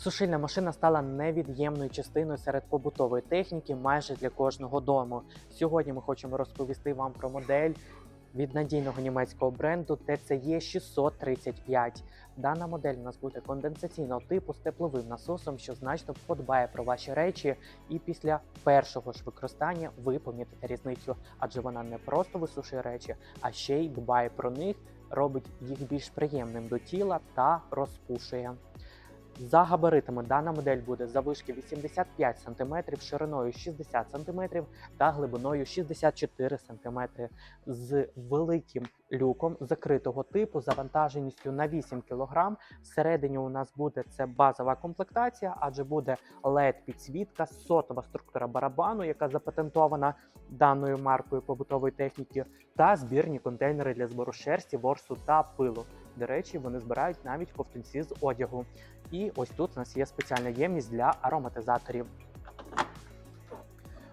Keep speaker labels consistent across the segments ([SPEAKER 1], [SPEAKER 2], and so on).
[SPEAKER 1] Сушильна машина стала невід'ємною частиною серед побутової техніки майже для кожного дому. Сьогодні ми хочемо розповісти вам про модель від надійного німецького бренду TCE 635. Дана модель у нас буде конденсаційного типу з тепловим насосом, що значно подбає про ваші речі, і після першого ж використання ви помітите різницю, адже вона не просто висушує речі, а ще й дбає про них, робить їх більш приємним до тіла та розпушує. За габаритами дана модель буде завишки 85 см, шириною 60 см та глибиною 64 см з великим люком закритого типу, завантаженістю на 8 кг. Всередині у нас буде це базова комплектація, адже буде led підсвітка, сотова структура барабану, яка запатентована даною маркою побутової техніки, та збірні контейнери для збору шерсті, ворсу та пилу. До речі, вони збирають навіть ковтунці з одягу. І ось тут у нас є спеціальна ємність для ароматизаторів.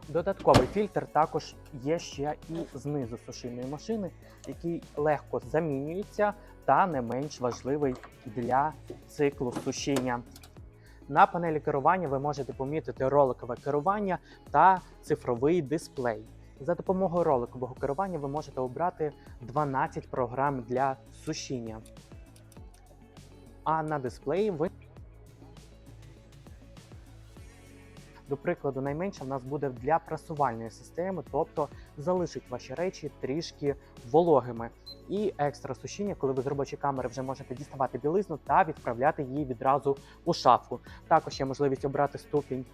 [SPEAKER 1] Додатковий фільтр також є ще і знизу сушильної машини, який легко замінюється та не менш важливий для циклу сушіння. На панелі керування ви можете помітити роликове керування та цифровий дисплей. За допомогою роликового керування ви можете обрати 12 програм для сушіння. А на дисплеї ви До прикладу, найменше в нас буде для прасувальної системи, тобто залишить ваші речі трішки вологими. І екстра сушіння, коли ви з робочої камери вже можете діставати білизну та відправляти її відразу у шафу. Також є можливість обрати ступінь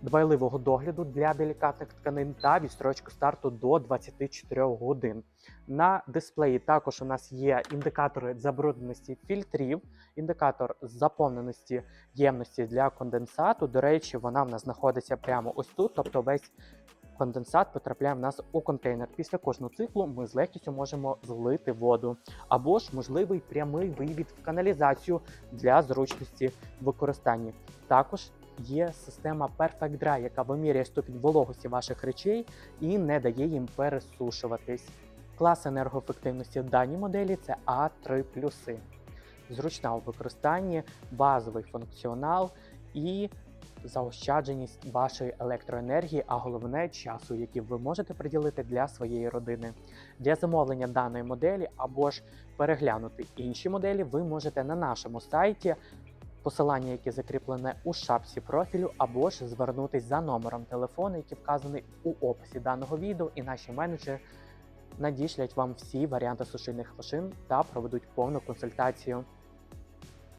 [SPEAKER 1] дбайливого догляду для делікатних тканин та відстрочку старту до 24 годин. На дисплеї також у нас є індикатори забрудненості фільтрів, індикатор заповненості ємності для конденсату. До речі, вона в нас знаходиться прямо ось тут, тобто весь конденсат потрапляє в нас у контейнер. Після кожного циклу ми з легкістю можемо злити воду, або ж можливий прямий вивід в каналізацію для зручності використання. Також є система Perfect Dry, яка вимірює ступінь вологості ваших речей і не дає їм пересушуватись. Клас енергоефективності в даній моделі це А3 зручна у використанні, базовий функціонал і заощадженість вашої електроенергії, а головне часу, який ви можете приділити для своєї родини. Для замовлення даної моделі або ж переглянути інші моделі, ви можете на нашому сайті. Посилання, яке закріплене у шапці профілю, або ж звернутись за номером телефону, який вказаний у описі даного відео, і наші менеджери надішлять вам всі варіанти сушильних машин та проведуть повну консультацію.